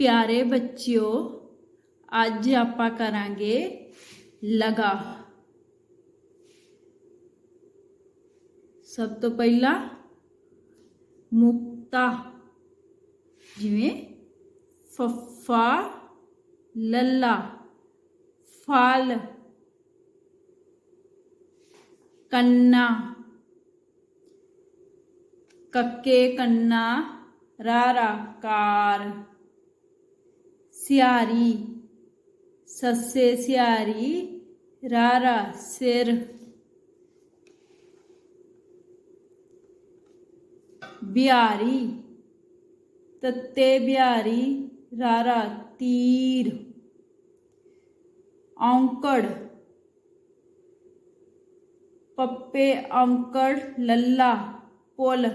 ਪਿਆਰੇ ਬੱਚਿਓ ਅੱਜ ਆਪਾਂ ਕਰਾਂਗੇ ਲਗਾ ਸਭ ਤੋਂ ਪਹਿਲਾਂ ਮੁਕਤਾ ਜਿਵੇਂ ਫੱਫਾ ਲੱਲਾ ਫਲ ਕੰਨਾ ਕੱਕੇ ਕੰਨਾ ਰਾਰਾ ਕਾਰ स्यारी, सस्से सियारी, रारा सिर। बिहारी, तत्ते बिहारी, रारा तीर। औंकड़ पप्पे औंकड़ लल्ला पोल।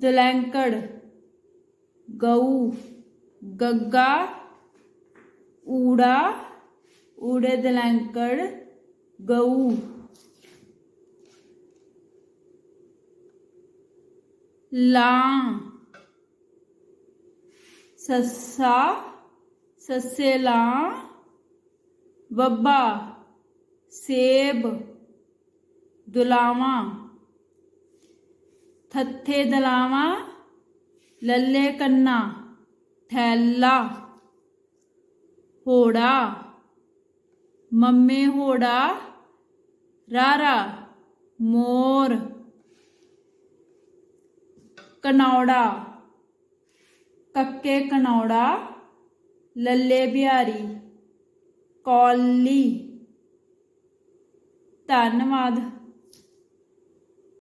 दलैंकड़ गऊ गग्गा उड़ा उड़द लंकड़ गऊ। ला सस्सा ला बब्बा सेब दुलावा थत्थे दलावा ਦਲਾਵਾਂ ਲੱਲੇ ਕੰਨਾ ਥੈਲਾ ਹੋੜਾ ਮੰਮੇ ਹੋੜਾ ਰਾਰਾ ਮੋਰ ਕਨੌੜਾ ਕੱਕੇ ਕਨੌੜਾ ਲੱਲੇ ਬਿਹਾਰੀ ਕੌਲੀ ਧੰਨਵਾਦ